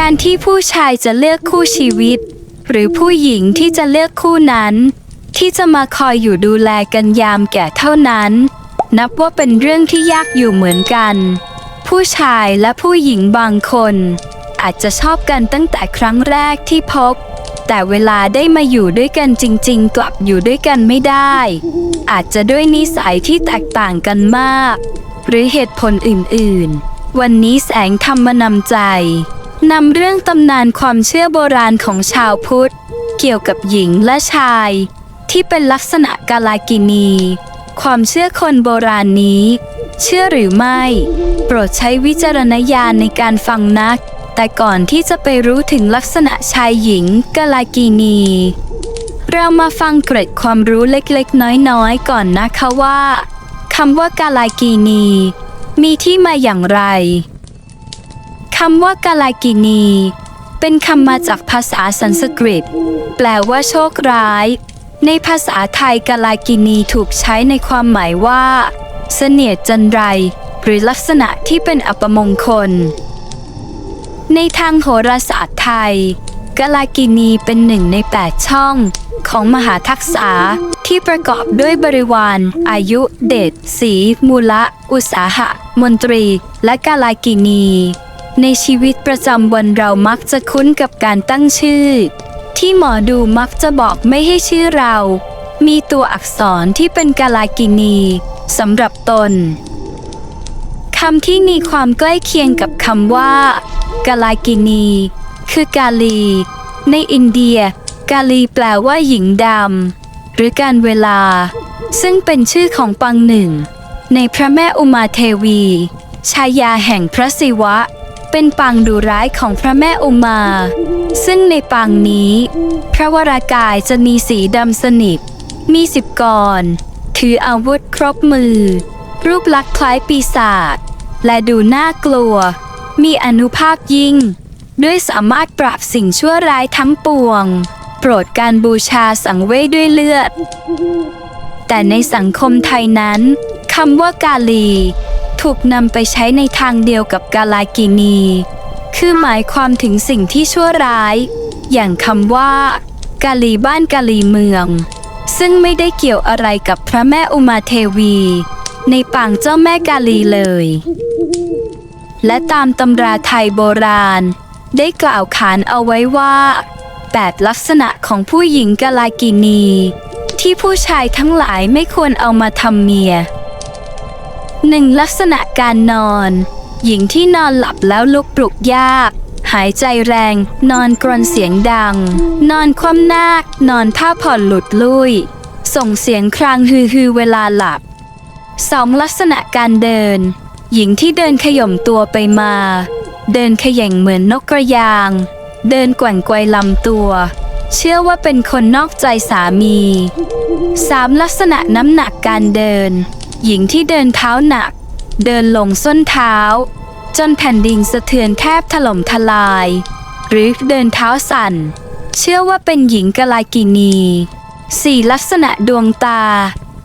การที่ผู้ชายจะเลือกคู่ชีวิต หรือผู้หญิงที่จะเลือกคู่นั้น ที่จะมาคอยอยู่ดูแลกันยามแก่เท่านั้น นับว่าเป็นเรื่องที่ยากอยู่เหมือนกัน ผู้ชายและผู้หญิงบางคน อาจจะชอบกันตั้งแต่ครั้งแรกที่พบ แต่เวลาได้มาอยู่ด้วยกันจริง ๆ กลับอยู่ด้วยกันไม่ได้ อาจจะด้วยนิสัยที่แตกต่างกันมาก หรือเหตุผลอื่น ๆ วันนี้แสงธรรมนำใจ นำเรื่องตำนานความเชื่อโบราณของชาวพุทธ เกี่ยวกับหญิงและชาย ที่เป็นลักษณะกาลากินี ความเชื่อคนโบราณนี้ เชื่อหรือไม่ โปรดใช้วิจารณญาณในการฟังนัก แต่ก่อนที่จะไปรู้ถึงลักษณะชายหญิงกาลากินี เรามาฟังเกร็ดความรู้เล็กๆ น้อยๆ ก่อนนะคะว่าคำว่ากาลากีนี มีที่มาอย่างไร คำว่ากาลากินี เป็นคำมาจากภาษาสันสกฤต แปลว่าโชคร้าย ในภาษาไทยกาลากินีถูกใช้ในความหมายว่า เสนียดจันไร หรือลักษณะที่เป็นอัปมงคล ในทางโหราศาสตร์ไทยกาลากินีเป็นหนึ่งใน 8 ช่องของมหาทักษะที่ประกอบด้วยบริวาร อายุ เดชสี มูละ อุตสาหะ มนตรี และกาลากินี ในชีวิตประจำวันเรามักจะคุ้นกับการตั้งชื่อ ที่หมอดูมักจะบอกไม่ให้ชื่อเรา มีตัวอักษรที่เป็นกาลากินีสำหรับตนคำที่มีความใกล้เคียงกับคำว่ากาลากินี คือกาลี ในอินเดีย กาลีแปลว่าหญิงดำหรือการเวลา ซึ่งเป็นชื่อของปังหนึ่ง ในพระแม่อุมาเทวี ชายาแห่งพระศิวะ เป็นปางดูร้ายของพระแม่อุมา ซึ่งในปางนี้ พระวรากายจะมีสีดำสนิท มีสิบกร ถืออาวุธครบมือ รูปลักษณ์คล้ายปีศาจ และดูน่ากลัว มีอนุภาพยิ่ง ด้วยสามารถปราบสิ่งชั่วร้ายทั้งปวง โปรดการบูชาสังเวยด้วยเลือด แต่ในสังคมไทยนั้นคำว่ากาลี ถูกนำไปใช้ในทางเดียวกับกาลากินี คือหมายความถึงสิ่งที่ชั่วร้าย อย่างคำว่า กาลีบ้านกาลีเมือง ซึ่งไม่ได้เกี่ยวอะไรกับพระแม่อุมาเทวี ในปางเจ้าแม่กาลีเลย และตามตำราไทยโบราณ ได้กล่าวขานเอาไว้ว่าแปดลักษณะของผู้หญิงกาลากินี ที่ผู้ชายทั้งหลายไม่ควรเอามาทำเมีย หนึ่งลักษณะการนอน หญิงที่นอนหลับแล้วลุกปลุกยาก หายใจแรง นอนกรนเสียงดัง นอนคว่ำหน้านอนท่าผ่อนหลุดลุย ส่งเสียงครางฮือฮือเวลาหลับสองลักษณะการเดิน หญิงที่เดินขย่มตัวไปมา เดินขย่งเหมือนนกกระยาง เดินแกว่งไกวลำตัว เชื่อว่าเป็นคนนอกใจสามีสามลักษณะน้ำหนักการเดิน หญิงที่เดินเท้าหนัก เดินลงส้นเท้า จนแผ่นดินสะเทือนแทบถล่มทลาย หรือเดินเท้าสั่น เชื่อว่าเป็นหญิงกลากินีสี่ลักษณะดวงตา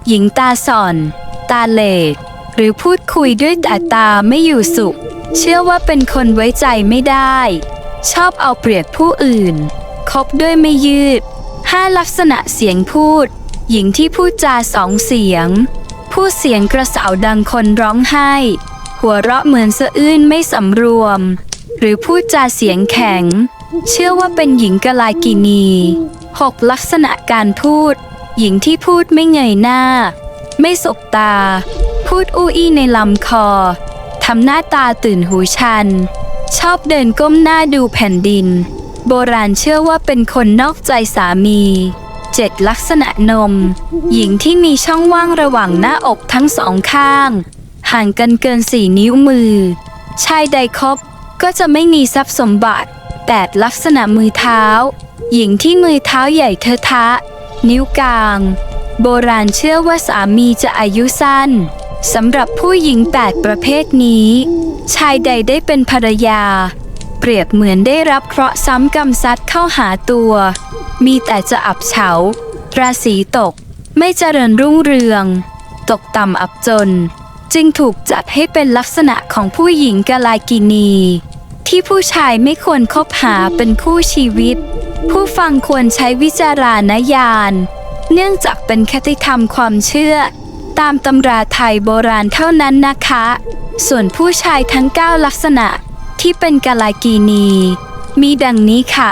หญิงตาส่อน ตาเหลกหรือพูดคุยด้วยแต่ตาไม่อยู่สุข เชื่อว่าเป็นคนไว้ใจไม่ได้ ชอบเอาเปรียบผู้อื่น คบด้วยไม่ยืดห้าลักษณะเสียงพูด หญิงที่พูดจาสองเสียง พูดเสียงกระเสาดังคนร้องไห้ หัวเราะเหมือนสะอื้นไม่สำรวม หรือพูดจาเสียงแข็ง เชื่อว่าเป็นหญิงกลากินีหกลักษณะการพูด หญิงที่พูดไม่เงยหน้า ไม่สบตา พูดอู้อี้ในลำคอทำหน้าตาตื่นหูชัน ชอบเดินก้มหน้าดูแผ่นดิน โบราณเชื่อว่าเป็นคนนอกใจสามี เจ็ดลักษณะนม หญิงที่มีช่องว่างระหว่างหน้าอกทั้งสองข้าง ห่างกันเกินสี่นิ้วมือ ชายใดคบก็จะไม่มีทรัพย์สมบัติแปดลักษณะมือเท้า หญิงที่มือเท้าใหญ่เทอะทะ นิ้วกลาง โบราณเชื่อว่าสามีจะอายุสั้นสำหรับผู้หญิงแปดประเภทนี้ ชายใดได้เป็นภรรยา เปรียบเหมือนได้รับเคราะห์ซ้ำกรรมซัดเข้าหาตัว มีแต่จะอับเฉา ราศีตก ไม่เจริญรุ่งเรือง ตกต่ำอับจน จึงถูกจัดให้เป็นลักษณะของผู้หญิงกาลากินี ที่ผู้ชายไม่ควรคบหาเป็นคู่ชีวิต ผู้ฟังควรใช้วิจารณญาณ เนื่องจากเป็นคติธรรมความเชื่อ ตามตำราไทยโบราณเท่านั้นนะคะ ส่วนผู้ชายทั้ง 9 ลักษณะที่เป็นกาลากีนี มีดังนี้ค่ะ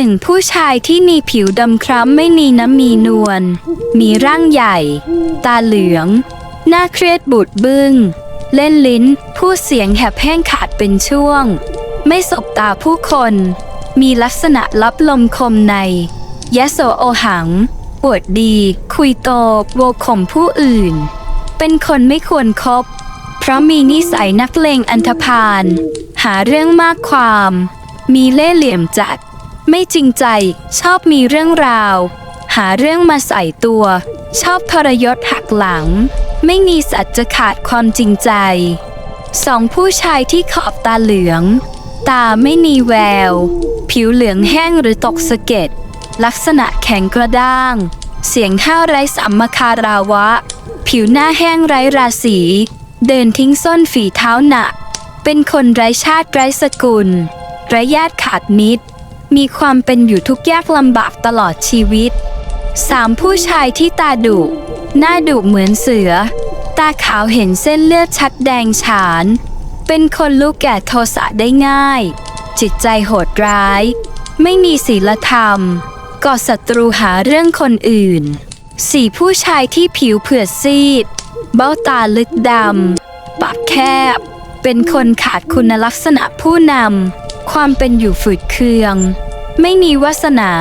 1. ผู้ชายที่มีผิวดำคล้ำไม่มีน้ำมีนวล มีร่างใหญ่ ตาเหลือง หน้าเครียดบูดบึง้ง เล่นลิ้น พูดเสียงแหบแห้งขาดเป็นช่วง ไม่สบตาผู้คน มีลักษณะรับลมคมใน ยะโสโอหัง ปวดดี คุยโตโวข่มผู้อื่น เป็นคนไม่ควรครบ เพราะมีนิสัยนักเลงอันธพาล หาเรื่องมากความ มีเล่ห์เหลี่ยมจัด ไม่จริงใจ ชอบมีเรื่องราว หาเรื่องมาใส่ตัว ชอบทรยศหักหลัง ไม่มีสัจจะขาดความจริงใจ สองผู้ชายที่ขอบตาเหลือง ตาไม่มีแวว ผิวเหลืองแห้งหรือตกสะเก็ด ลักษณะแข็งกระด้าง เสียงห้าวไร้สัมมาคาราวะ ผิวหน้าแห้งไร้ราศี เดินทิ้งส้นฝีเท้าหนักเป็นคนไร้ชาติไร้สกุลไร้ญาติขาดมิตร มีความเป็นอยู่ทุกยากลำบากตลอดชีวิตสามผู้ชายที่ตาดุ หน้าดุเหมือนเสือ ตาขาวเห็นเส้นเลือดชัดแดงฉาน เป็นคนลูกแก่โทสะได้ง่าย จิตใจโหดร้าย ไม่มีศีลธรรม ก่อศัตรูหาเรื่องคนอื่นสี่ผู้ชายที่ผิวเผือดซีด เบ้าตาลึกดำปากแคบ เป็นคนขาดคุณลักษณะผู้นำ ความเป็นอยู่ฝืดเคือง ไม่มีวาสนา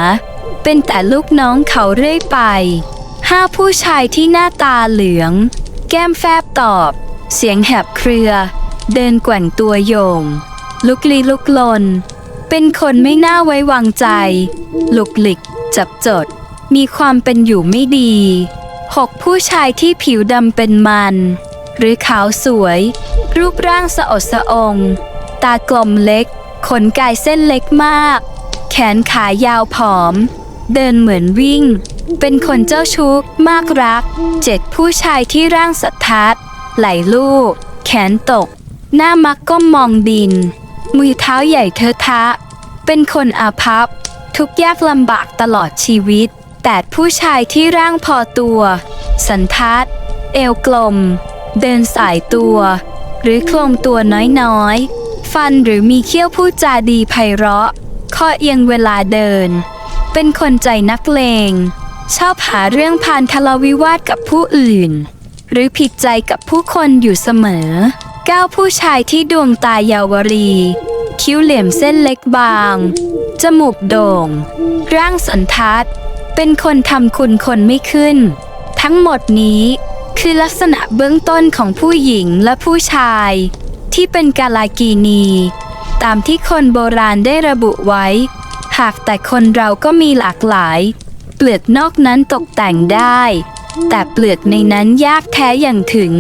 เป็นแต่ลูกน้องเขาเรื่อยไป ห้าผู้ชายที่หน้าตาเหลือง แก้มแฟบตอบ เสียงแหบเครือ เดินแกว่งตัวโยง ลุกลี้ลุกลน เป็นคนไม่น่าไว้วางใจลุกหลิก จับจด มีความเป็นอยู่ไม่ดีหกผู้ชายที่ผิวดำเป็นมัน หรือขาวสวย รูปร่างสะอดสะอง ตากลมเล็ก ขนกายเส้นเล็กมาก แขนขายาวผอม เดินเหมือนวิ่ง เป็นคนเจ้าชู้มากรัก เจ็ดผู้ชายที่ร่างสัทธัดไหลลูก แขนตก หน้ามักก้มมองดิน มือเท้าใหญ่เทอะทะ เป็นคนอาภัพ ทุกยากลำบากตลอดชีวิต แต่ผู้ชายที่ร่างพอตัว สันทัด เอวกลม เดินสายตัว หรือโครงตัวน้อยๆ ฟันหรือมีเขี้ยวพูดจาดีไพเราะข้อเอียงเวลาเดิน เป็นคนใจนักเลง ชอบหาเรื่องพานทะเลาวิวาทกับผู้อื่น หรือผิดใจกับผู้คนอยู่เสมอก้าวผู้ชายที่ดวงตายาวรี คิ้วเหลี่ยมเส้นเล็กบาง จมูกโด่ง ร่างสันทัด เป็นคนทำคุณคนไม่ขึ้น ทั้งหมดนี้คือลักษณะเบื้องต้นของผู้หญิงและผู้ชาย ที่เป็นกาลากีนี ตามที่คนโบราณได้ระบุไว้ หากแต่คนเราก็มีหลากหลาย เปลือกนอกนั้นตกแต่งได้ แต่เปลือกในนั้นยากแท้อย่างถึง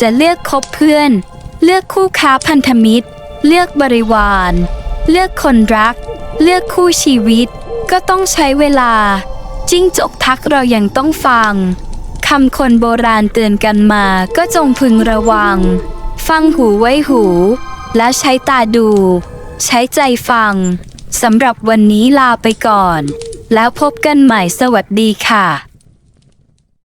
จะเลือกคบเพื่อน เลือกคู่ค้าพันธมิตร เลือกบริวาร เลือกคนรัก เลือกคู่ชีวิต ก็ต้องใช้เวลา จิ้งจกทักเรายังต้องฟังคำคนโบราณเตือนกันมาก็จงพึงระวัง ฟังหูไว้หู แล้วใช้ตาดู ใช้ใจฟังสำหรับวันนี้ลาไปก่อน แล้วพบกันใหม่สวัสดีค่ะ